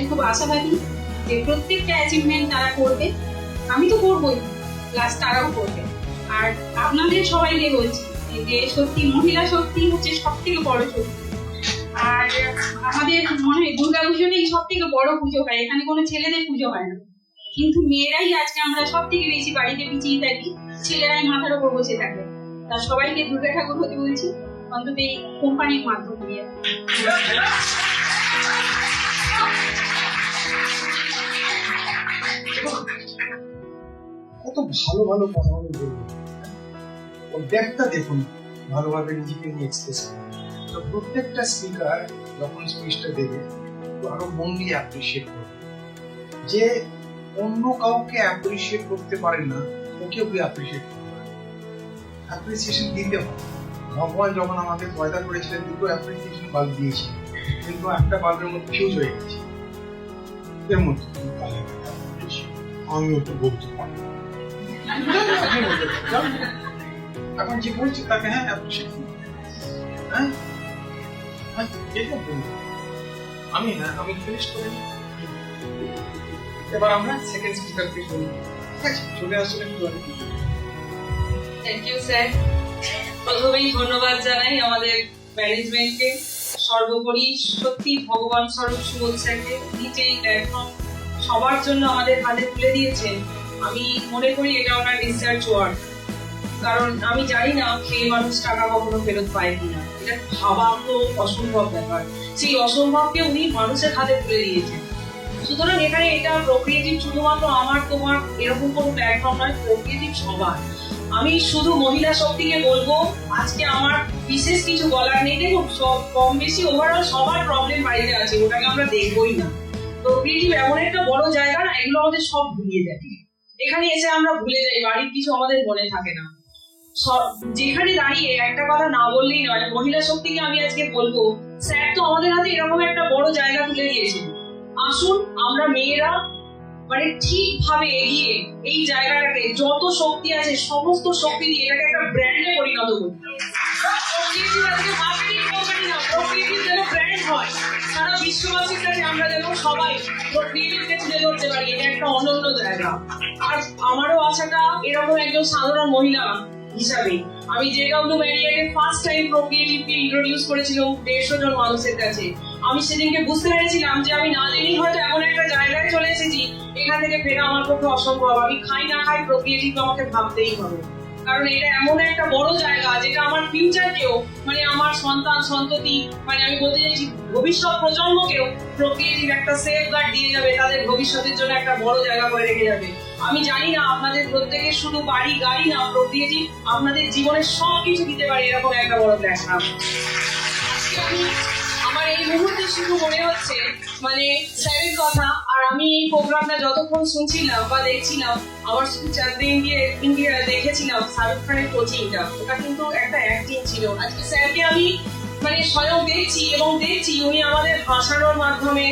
আমি খুব আশাবাদী যে প্রত্যেকটা অ্যাচিভমেন্ট তারা করবে। আমি তো করবোই প্লাস তারাও করবে। আর আপনাদের সবাইকে বলছি যে সত্যি মহিলা শক্তি হচ্ছে সব থেকে বড় শক্তি। আর আমাদের মনে হয় দুর্গা পুজোটাই সব থেকে বড় পুজো হয়, এখানে কোনো ছেলেদের পুজো হয় না। কিন্তু মেয়েরাই আজকে আমরা সব থেকে বেশি বাড়িতে পিছিয়ে থাকি, ছেলেরাই মাথার উপর বসে থাকে। তা সবাইকে দুর্গা ঠাকুর হতে বলছি, অন্তত এই কোম্পানির মাধ্যম কত ভালো ভালো কথা আমি বলব। ওর ব্যাগটা দেখুন, ভালোভাবে নিজেকে নিয়ে এক্সপ্রেস তো প্রত্যেকটা স্পিকার যখন স্পিচটা দেবে আরও মন দিয়ে অ্যাপ্রিসিয়েট করবে। যে অন্য কাউকে অ্যাপ্রিসিয়েট করতে পারে না ওকে ওকে অ্যাপ্রিসিয়েট করতে পারে অ্যাপ্রিসিয়েশন দিতে হয় ভগবান যখন আমাদের পয়দা করেছিলেন, দুটো অ্যাপ্রিসিয়েশন বাল্ব দিয়েছিলেন, কিন্তু একটা বাল্বের মধ্যে ফিউজ হয়ে গেছে। এর মধ্যে আমি ওটা বলতে পারি। হ্যাঁ হ্যাঁ? হ্যাঁ প্রথমেই ধন্যবাদ জানাই আমাদের ম্যানেজমেন্টকে সর্বোপরি সত্যি ভগবান স্বরূপ সুবোধ স্যারকে প্ল্যাটফর্ম সবার জন্য আমাদের হাতে তুলে দিয়েছেন। আমি মনে করি এটা ওনার রিসার্চ ওয়ার্ক কারণ আমি জানি না খেয়ে মানুষ টাকা কখনো ফেরত পায় কিনা। এটা ভাবা তো অসম্ভব ব্যাপার। সেই অসম্ভবকে উনি মানুষের হাতে তুলে দিয়েছেন। সুতরাং এখানে এটা প্রক্রিয়েটিভ শুধুমাত্র আমার তোমার এরকম কোনো প্ল্যাটফর্ম নয় প্রক্রিয়েটিভ সবার। আমি শুধু মহিলা শক্তিকে বলব, আজকে আমার বিশেষ কিছু বলার নেই। দেখুন, সব কম বেশি ওভারঅল সবার প্রবলেম বাড়িতে আছে, ওটাকে আমরা দেখবোই না। প্রক্রিয়েটিভ এমন একটা বড় জায়গা না, এগুলো আমাদের সব ভুলিয়ে দেয়। এখানে এসে আমরা ভুলে যাই, বাড়ির কিছু আমাদের মনে থাকে না। যেখানে দাঁড়িয়ে একটা কথা না বললেই নয়, মহিলা শক্তিকে আমি আজকে বলব, স্যার তো আমাদের হাতে এরকম একটা বড় জায়গা তুলে দিয়েছেন। আসুন, আমরা মেয়েরা মানে ঠিকভাবে এগিয়ে এই জায়গাটাকে, যত শক্তি আছে, সমস্ত শক্তি দিয়ে এটাকে একটা ব্র্যান্ডে পরিণত করি হয়। আমি যে ফার্স্ট টাইম দেড়শো জন মানুষের কাছে আমি সেদিনকে বুঝতে পেরেছিলাম যে আমি না জেনেই হয়তো এমন একটা জায়গায় চলে এসেছি এখান থেকে ফেরা আমার পক্ষে অসম্ভব আমি খাই না খাই প্রক্রিয়েটিভ আমাকে ভাবতেই হবে কারণ এটা এমন একটা বড় জায়গা যেটা আমার ফিউচারকেও মানে আমার সন্তান, সন্ততি মানে আমি বলতে চাইছি ভবিষ্যৎ প্রজন্মকেও প্রক্রিয়েটিভ একটা সেফ গার্ড দিয়ে যাবে, তাদের ভবিষ্যতের জন্য একটা বড় জায়গা করে রেখে যাবে। আমি জানি না আপনাদের প্রত্যেকের শুধু বাড়ি, গাড়ি না প্রকৃতি আপনাদের জীবনের সব কিছু দিতে পারে এরকম একটা বড় প্ল্যাটফর্ম মুহূর্তে শুধু মনে হচ্ছে মানে স্যারের কথা, আর আমি এই প্রোগ্রামটা যতক্ষণ শুনছিলাম বা দেখছিলাম, আমার শুধু চার দিন দিয়ে ইন্ডিয়া দেখেছিলাম শাহরুখ খানের কোচিংটা ওটা কিন্তু একটা অ্যাক্টিং ছিল। আজকে স্যারকে আমি মানে স্বয়ং দেখছি এবং দেখছি উনি আমাদের হাসানোর মাধ্যমে,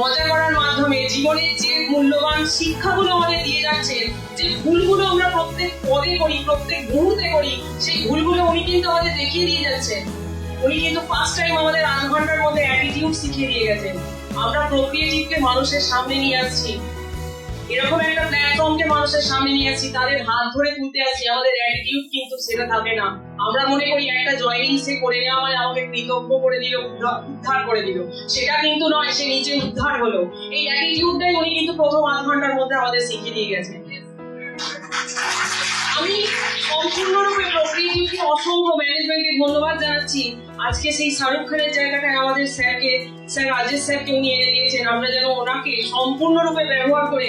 মজা করার মাধ্যমে, জীবনের যে মূল্যবান শিক্ষাগুলো আমাদের দিয়ে যাচ্ছেন, যে ভুলগুলো আমরা প্রত্যেক পদে করি, প্রত্যেক মুহূর্তে করি, সেই ভুলগুলো উনি কিন্তু আমাদের দেখিয়ে দিয়ে যাচ্ছেন। উনি কিন্তু ফার্স্ট টাইম আমাদের মধ্যে অ্যাটিটিউড শিখিয়ে দিয়ে গেছেন। আমরা প্রক্রিয়েটিভকে মানুষের সামনে নিয়ে আসছি। এরকম একটা প্ল্যাটফর্মকে মানুষের সামনে নিয়ে আসছি, তাদের হাত ধরে তুলতে আসছি, আমাদের অ্যাটিটিউড কিন্তু সেটা থাকে না। আমরা মনে করি একটা জয়নিং সে করে নেওয়া মানে আমাকে কৃতজ্ঞ করে দিল উদ্ধার করে দিল। সেটা কিন্তু নয়, সে নিজে উদ্ধার হলো। এই অ্যাটিটিউডটাই উনি কিন্তু প্রথম আধ ঘণ্টার মধ্যে আমাদের শিখিয়ে দিয়ে গেছেন। আমি সম্পূর্ণরূপে প্রক্রিয়াকে অসংখ্য ম্যানেজমেন্টকে ধন্যবাদ জানাচ্ছি। আজকে সেই শাহরুখ খানের জায়গাটায় আমাদের স্যারকে, স্যার রাজেশ স্যারকে উনি এনে দিয়েছেন। আমরা যেন ওনাকে সম্পূর্ণরূপে ব্যবহার করে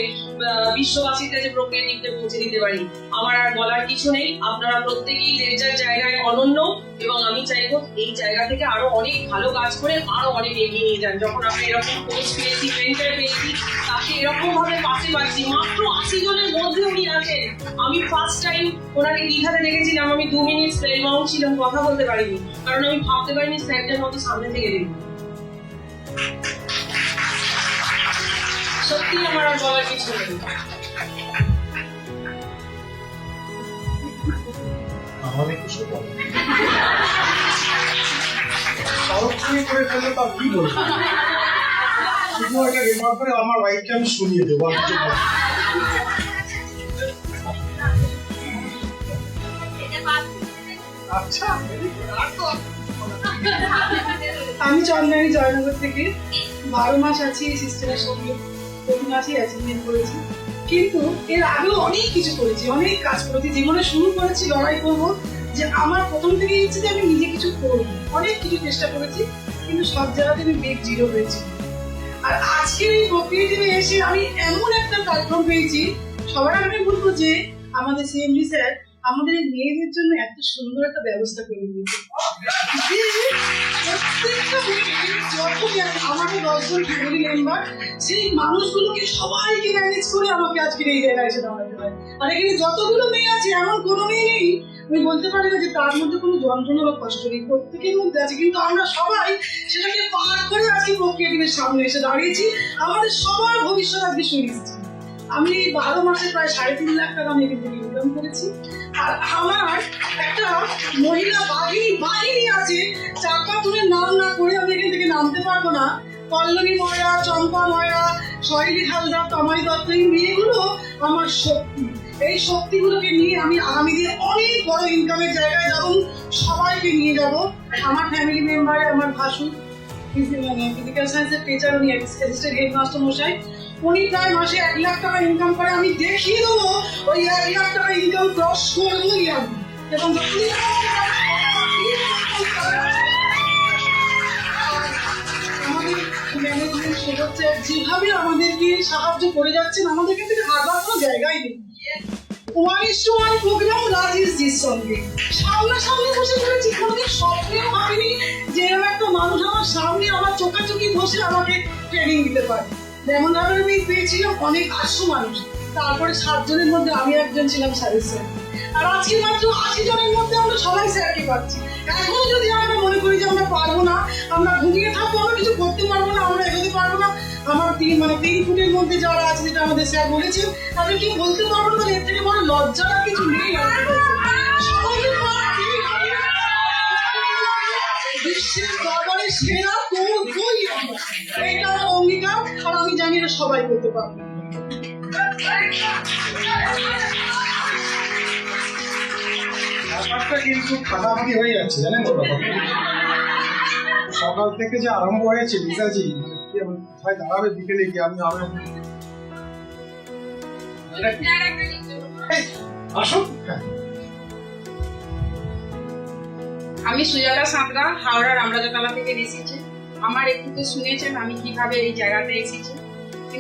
বিশ্ববাসীর কাছে প্রক্রিয়াটিভকে পৌঁছে দিতে পারি। আমার আর বলার কিছু নেই। আপনারা প্রত্যেকেই যে যার জায়গায় অনন্য, এবং আমি চাইব এই জায়গা থেকে আরও অনেক ভালো কাজ করে আরও অনেক এগিয়ে নিয়ে যান। যখন আমরা এরকম কোচ পেয়েছি মেন্টার পেয়েছি, তাকে এরকম ভাবে পাশে পাচ্ছি, মাত্র আশি জনের মধ্যে উনি আছেন। আমি ফার্স্ট টাইম ওনাকে দীঘাতে দেখেছিলাম। আমি দু মিনিট স্পেল মাউন্ট ছিলাম, কথা বলতে পারিনি। কারণ আমি ভাবতে পারিনি স্যারদের মতো সামনে থেকে দেখব সত্যি আমার আর বলার কিছু নেই। আমাদের কিছু করে ফেললে তার কি বলব? শুধু এটা রেকর্ড করে আমার ওয়াইফকে আমি শুনিয়ে দেবো। আচ্ছা। আমি চন্দ্রানী জয়নগর থেকে বারো মাস আছি এই সিস্টেমের সঙ্গে। প্রতি মাসেই অ্যাচিভমেন্ট করেছি। কিন্তু এর আগেও অনেক কিছু করেছি, অনেক কাজ করেছি। জীবনে শুরু করেছি, লড়াই করব যে আমার প্রথম থেকেই ইচ্ছে যে আমি নিজে কিছু করব। অনেক কিছু চেষ্টা করেছি, কিন্তু সব জায়গাতে আমি বেগ জিরো হয়েছি। আর আজকের এই প্রক্রিয়াটিতে এসে আমি এমন একটা প্ল্যাটফর্ম পেয়েছি, সবার আগে বলব যে আমাদের সিএমডি স্যার আমাদের মেয়েদের জন্য এত সুন্দর একটা ব্যবস্থা করে দিয়েছে। আমাদের দশজন ফ্যামিলি মেম্বার সেই মানুষগুলোকে সবাইকে ম্যানেজ করে আমাকে আজকে এই জায়গায় এসে দাঁড়াতে আর এখানে যতগুলো মেয়ে আছে, এমন কোনো মেয়ে নেই, আমি বলতে পারি না যে তার মধ্যে কোনো যন্ত্রণা বা কষ্ট নেই। প্রত্যেকের মধ্যে আছে, কিন্তু আমরা সবাই সেটাকে পার করে আজকে প্রক্রিয়াটির সামনে এসে দাঁড়িয়েছি। আমাদের সবার ভবিষ্যৎ আজকে সুনিশ্চিত আমি বারো মাসে প্রায় সাড়ে তিন লাখ টাকা আমি এখান থেকে ইনকাম করেছি। আমার একটা মহিলা বাহিনী বাহিনী আছে। চার পাঁচজনের নাম না করে আমি এখান থেকে নামতে পারব না। পল্লবী ময়রা চম্পা ময়রা শৈলী হালদার তমাই দত্ত, এই মেয়েগুলো আমার শক্তি। এই শক্তিগুলোকে নিয়ে আমি আগামী দিনে অনেক বড় ইনকামের জায়গায় যাব সবাইকে নিয়ে যাব। আমার ফ্যামিলি মেম্বার আমার ভাসুর ফিজিক্যাল সায়েন্সের টিচার উনি হেডমাস্টার মশাই। উনি প্রায় মাসে এক লাখ টাকা ইনকাম করে, আমি দেখিয়ে দেবো, ওই এক লাখ টাকা ইনকাম ক্রস করবোই আমি। এবং ম্যানেজমেন্ট যেভাবে আমাদেরকে সাহায্য করে যাচ্ছেন আমাদের কাছে হারবার কোনো জায়গায় নেই। One is to one program Rajesh জির সঙ্গে সামনাসামনি বসে করেছি কোনোদিন স্বপ্নেও ভাবিনি যে একটা মানুষ আমার সামনে আমার চোখাচোখি বসে আমাকে ট্রেনিং দিতে পারে। যেমন ভাবে আমি পেয়েছিলাম অনেক আটশো মানুষ। তারপরে সাতজনের মধ্যে আমি একজন ছিলাম স্যারের স্যার। আর আজকে মাত্র আশি জনের মধ্যে আমরা সবাই স্যারকে পাচ্ছি। এখনও যদি আমরা মনে করি যে আমরা পারব না, আমরা ঘুমিয়ে থাকব, আমরা কিছু করতে পারব না, আমরা এগোতে পারব না, আমার তিন মানে তিন ফুটের মধ্যে যারা আছে যেটা আমাদের স্যার বলেছেন তাদের কি বলতে পারব না এর থেকে বড় লজ্জার কিছু নেই। আমি জানি সবাই করতে পারবে। ব্যাপারটা কিন্তু ফাটাফাটি হয়ে যাচ্ছে জানেন তো সকাল থেকে যে আরম্ভ হয়েছে লিসাজি মানে আমি দাঁড়াবে বিকেলে গিয়ে আমি আরও আসুন। হ্যাঁ। আমি সুজাতা সাঁতরা হাওড়া রামরাজাতলা থেকে এসেছি। আমার একটু তো শুনেছেন আমি কীভাবে এই জায়গাতে এসেছি।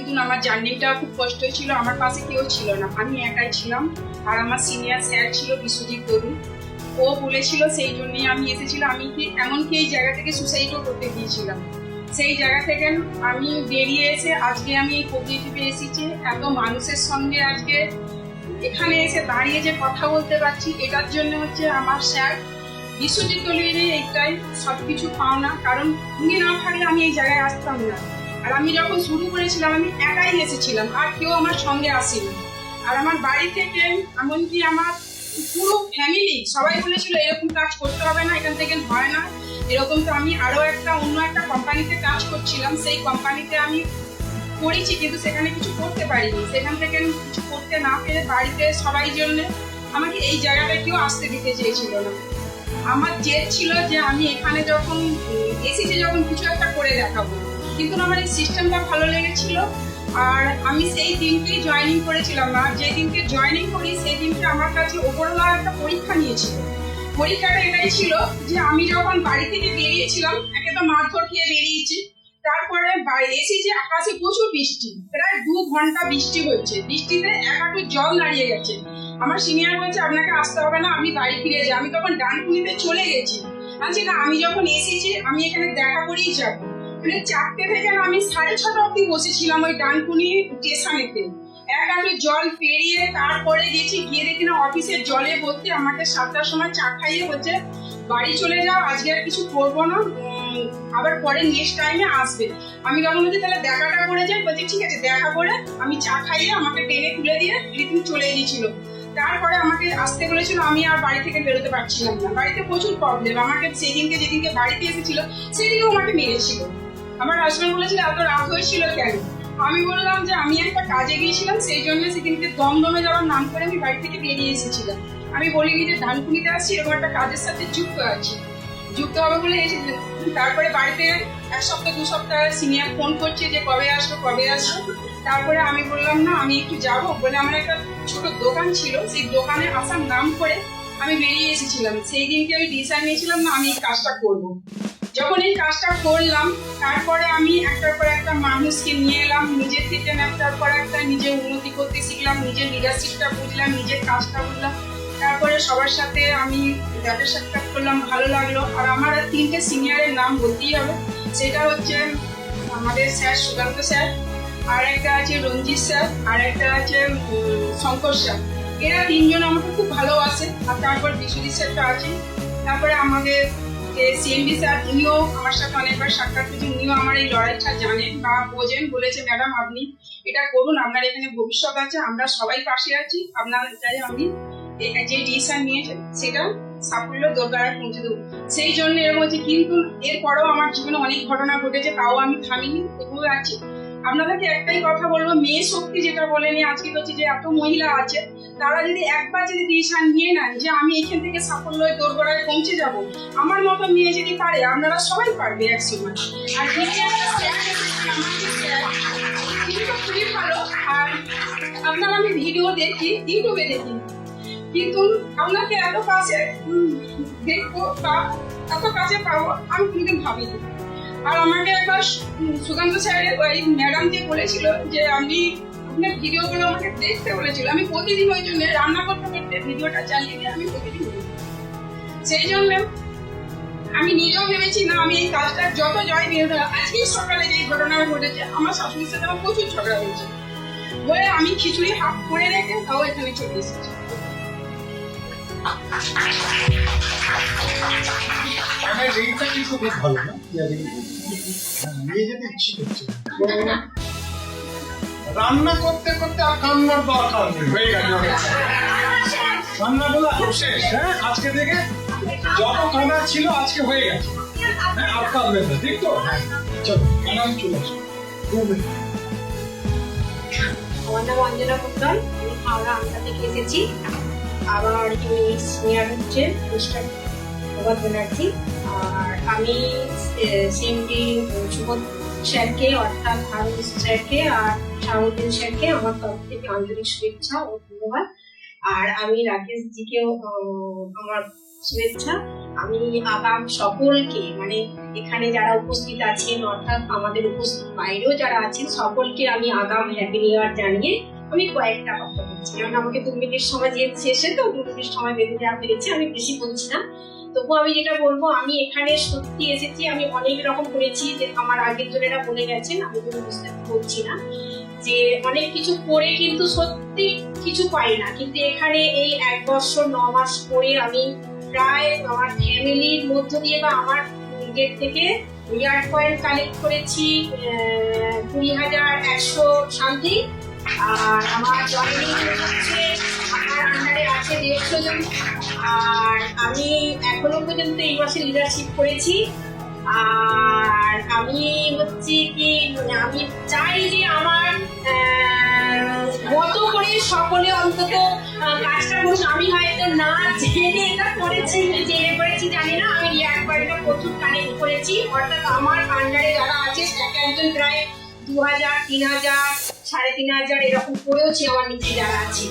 কিন্তু আমার জার্নিটা খুব কষ্ট ছিল আমার পাশে কেউ ছিল না। আমি একাই ছিলাম, আর আমার সিনিয়র স্যার ছিল বিশ্বজিৎ তরুণ ও বলেছিল সেই জন্যই আমি এসেছিলাম। আমি কি এমনকি এই জায়গা থেকে সুসাইডও করতে গিয়েছিলাম। সেই জায়গা থেকে আমি বেরিয়ে এসে আজকে আমি এই কোঅপারেটিভে এসেছি। এত মানুষের সঙ্গে আজকে এখানে এসে দাঁড়িয়ে যে কথা বলতে পারছি, এটার জন্য হচ্ছে আমার স্যার বিশ্বজিৎ তলির এইটাই সব কিছু পাওনা। কারণ উনি না থাকলে আমি এই জায়গায় আসতাম না। আর আমি যখন শুরু করেছিলাম, আমি একাই এসেছিলাম আর কেউ আমার সঙ্গে আসেনি। আর আমার বাড়ি থেকে, এমনকি আমার পুরো ফ্যামিলি সবাই বলেছিল, এরকম কাজ করতে হবে না, এখান থেকে হয় না। এরকম তো আমি আরও একটা, অন্য একটা কোম্পানিতে কাজ করছিলাম। সেই কোম্পানিতে আমি করেছি, কিন্তু সেখানে কিছু করতে পারিনি। সেখান থেকে কিছু করতে না পেরে বাড়িতে সবাই জন্য আমাকে এই জায়গাটা কেউ আসতে দিতে চেয়েছিল না। আমার জেদ ছিল যে আমি এখানে যখন এসেছি, যখন কিছু একটা করে দেখাবো। কিন্তু আমার এই সিস্টেমটা ভালো লেগেছিল। আর আমি সেই দিনকেই জয়েনিং করেছিলাম আর যে দিনকে জয়েনিং করি সেই দিনকে আমার কাছে ওপরওয়ালা একটা পরীক্ষা নিয়েছিল। পরীক্ষাটা এটাই ছিল যে আমি যখন বাড়ি থেকে বেরিয়েছিলাম, একে তো মারধর খেয়ে বেরিয়েছি, তারপরে বাড়ি এসেছি আকাশে প্রচুর বৃষ্টি, প্রায় দু ঘণ্টা বৃষ্টি হচ্ছে বৃষ্টিতে এক হাঁটু জল দাঁড়িয়ে গেছে। আমার সিনিয়র বলছে, আপনাকে আসতে হবে না, আমি বাড়ি ফিরে যাই। আমি তখন ডানকুনিতে চলে গেছি। বলছি, না, আমি যখন এসেছি, আমি এখানে দেখা করেই যাব। মানে চারটে থেকে আমি সাড়ে ছটা অব্দি বসেছিলাম ওই ডানকুনি স্টেশনেতে। এক আমি জল পেরিয়ে তারপরে গেছি, গিয়ে দেখি না অফিসের জলে ভর্তি, আমাকে সাতটার সময় চা খাইয়ে হচ্ছে বাড়ি চলে যাও, আজকে আর কিছু করব না আবার পরে নেক্সট টাইমে আসবে। আমি তখন বলছি, তাহলে দেখাটা করে যাই। বলছি, ঠিক আছে, দেখা করে আমি চা খাইয়ে আমাকে টেনে তুলে দিয়ে রীতিম চলে গিয়েছিল। তারপরে আমাকে আসতে বলেছিল, আমি আর বাড়ি থেকে বেরোতে পারছিলাম না। বাড়িতে প্রচুর প্রবলেম আমাকে সেদিনকে যেদিনকে বাড়িতে এসেছিল সেদিনও আমাকে মেরেছিল। আমার হাজবেন্ড বলেছিল, এত রাত হয়েছিল কেন? আমি বললাম যে, আমি একটা কাজে গিয়েছিলাম, সেই জন্য সেদিনকে দমদমে যাওয়ার নাম করে আমি বাড়ি থেকে বেরিয়ে এসেছিলাম। আমি বলিনি যে, ধানকুনিতে আসছি এরকম একটা কাজের সাথে যুক্ত আছি। যুক্ত হবে বলে তারপরে বাড়িতে এক সপ্তাহ, দু সপ্তাহ সিনিয়র ফোন করছে যে, কবে আসব কবে আসব? তারপরে আমি বললাম, না, আমি একটু যাব। বলে আমার একটা ছোট দোকান ছিল, সেই দোকানে আসার নাম করে আমি বেরিয়ে এসেছিলাম। সেই দিনকে আমি ডিসাইড নিয়েছিলাম, না, আমি এই কাজটা করব। যখন এই কাজটা করলাম, তারপরে আমি একটার পর একটা মানুষকে নিয়ে এলাম, নিজের থেকে একটার পর একটা নিজে উন্নতি করতে শিখলাম, নিজের লিডারশিপটা বুঝলাম, নিজের কাজটা বুঝলাম তারপরে সবার সাথে আমি দেখা সাক্ষাৎ করলাম, ভালো লাগল। আর আমার তিনটে সিনিয়রের নাম বলতেই হবে, সেটা হচ্ছে আমাদের স্যার সুকান্ত স্যার, আর একটা আছে রঞ্জিত স্যার, আর একটা আছে শঙ্কর স্যার। এরা তিনজন আমাকে খুব ভালোবাসে, আর তারপর বিশ্বজিৎ স্যারটা আছে। তারপরে আমাদের সিএমডি স্যার উনিও আমার সাথে অনেকবার সাক্ষাৎ করেছেন উনিও আমার এই লড়াইটা জানেন বা বোঝেন বলেছে ম্যাডাম আপনি এটা করুন, আপনার এখানে ভবিষ্যৎ আছে, আমরা সবাই পাশে আছি আপনার কাছে আমি যে ডিসিশন নিয়েছেন, সেটা সাফল্য দরকারে পৌঁছে দেবো। সেই জন্য এরকম হচ্ছে কিন্তু এরপরেও আমার জীবনে অনেক ঘটনা ঘটেছে, তাও আমি থামিনি, তবুও আছি। আপনাদেরকে একটাই কথা বলব, মেয়ে শক্তি যেটা বলেনি, আজকে হচ্ছে যে এত মহিলা আছে, তারা যদি একবার যদি ডিসিশন নিয়ে নেন যে আমি এখান থেকে সাফল্য দোরগোড়ায় পৌঁছে যাব, আমার মতো মেয়ে যদি পারে, আপনারা সবাই পারবে এক সময়। আর খুবই ভালো। আর আপনার আমি ভিডিও দেখি ইউটিউবে দেখি। কিন্তু আপনাকে এত কাছে দেখব বা এত কাছে পাবো, আমি কোনোদিন ভাবিনি। আর আমাকে একবার সুকান্ত স্যারের ওই ম্যাডাম যে বলেছিল যে আমি আপনার ভিডিওগুলো আমাকে দেখতে বলেছিল। আমি প্রতিদিন ওই জন্য রান্না করতে করতে ভিডিওটা চালিয়ে দিয়ে আমি প্রতিদিন সেই জন্য আমি নিজেও ভেবেছি, না, আমি এই কাজটা যত জয় নিয়ে ধরা আজকেই সকালে যে ঘটনা ঘটেছে, আমার শাশুড়ির সাথে আমার প্রচুর ঝগড়া হয়েছে। বলে আমি খিচুড়ি হাফ করে রেখে তাও এখানে চলে এসেছি। রান্না করতে করতে আর কান্নার দরকার হয়ে গেছে। রান্নাগুলো শেষ। হ্যাঁ আজকে থেকে যত কান্না ছিল আজকে হয়ে গেছে। হ্যাঁ আর কাঁদবেন না ঠিক তো? হ্যাঁ চলো ম্যাডাম চলে আসো। আমার নাম অঞ্জনা কুন্দন আমি হাওড়া আমতা থেকে এসেছি। আমার ইনি সিনিয়র হচ্ছে মিস্টার প্রভাত ব্যানার্জি। আর আমি সিএমডি সুবোধ স্যারকে, অর্থাৎ হারুন স্যারকে আর শাহুদ্দিন স্যারকে আমার তরফ থেকে আন্তরিক শুভেচ্ছা ও ধন্যবাদ। আর আমি রাকেশ জিকেও আমার শুভেচ্ছা। আমি আগাম সকলকে মানে এখানে যারা উপস্থিত আছেন, অর্থাৎ আমাদের উপস্থিত বাইরেও যারা আছেন, সকলকে আমি আগাম হ্যাপি নিউ ইয়ার জানিয়ে আমি কয়েকটা কথা বলছি। কারণ আমাকে দু মিনিট সময় যে শেষে তো দু মিনিট সময় বেঁধে দেওয়া পেরেছি আমি বেশি বলছি না। তবু আমি যেটা বলব, আমি এখানে সত্যি এসেছি, আমি অনেক রকম করেছি যে আমার আগের জনেরা বলে গেছেন, আমি কোনো বুঝতে বলছি না যে অনেক কিছু করে কিন্তু সত্যি কিছু পাই না। কিন্তু এখানে এই এক বছর, ন মাস করে আমি প্রায় আমার ফ্যামিলির মধ্য দিয়ে বা আমার নিজের থেকে ইয়ার পয়েন্ট কালেক্ট করেছি কুড়ি হাজার একশো সামথিং। আর আমার জয়েনিং হচ্ছে আমার আন্ডারে আছে দেড়শো জন আর আমি এখনও পর্যন্ত এই মাসে লিডারশিপ করেছি। আর আমি হচ্ছে কি আমি চাই যে আমার মতো করে সকলে অন্তত কাজটা করুক। আমি হয়তো না জেনে এটা করেছি জেনে করেছি, জানি না। আমি রিয়াক্ট বাড়িটা প্রচুর কানেক্ট করেছি। অর্থাৎ আমার আন্ডারে যারা আছে, এক একজন প্রায় দু হাজার তিন হাজার সাড়ে তিন হাজার এরকম করেওছি আমার নিচে যারা আছে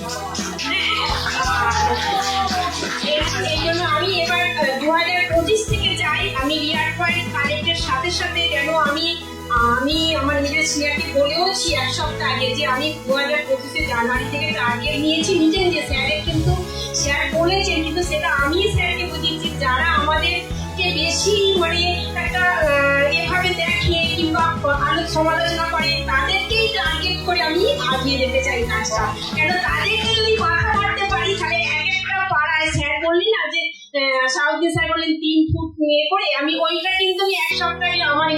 এই জন্য আমি এবার দু হাজার পঁচিশ থেকে যাই। আমি রিয়ার পয়েন্ট কানেক্টের সাথে সাথে যেন আমি আমি আমার নিজের সিনিয়রকে বলেওছি এক সপ্তাহ আগে যে আমি দু হাজার পঁচিশে জানুয়ারি থেকে টার্গেট নিয়েছি। নিজে নিজে স্যারের কিন্তু, স্যার বলেছেন, কিন্তু সেটা আমি স্যারকে বুঝিয়েছি। যারা আমাদেরকে বেশি মানে একটা এভাবে দেখে কিংবা আলোচ সমালোচনা করে, তাদেরকেই টার্গেট করে আমি ভাবিয়ে যেতে চাই কাজটা। কেন তাদেরকে যদি মাথা মারতে পারি, তাহলে এক একটা পাড়ায় স্যার বললি না যে সাউথ স্যার বললেন তিন ফুট নিয়ে করে, আমি ওইটা কিন্তু আমি এক সপ্তাহে আমার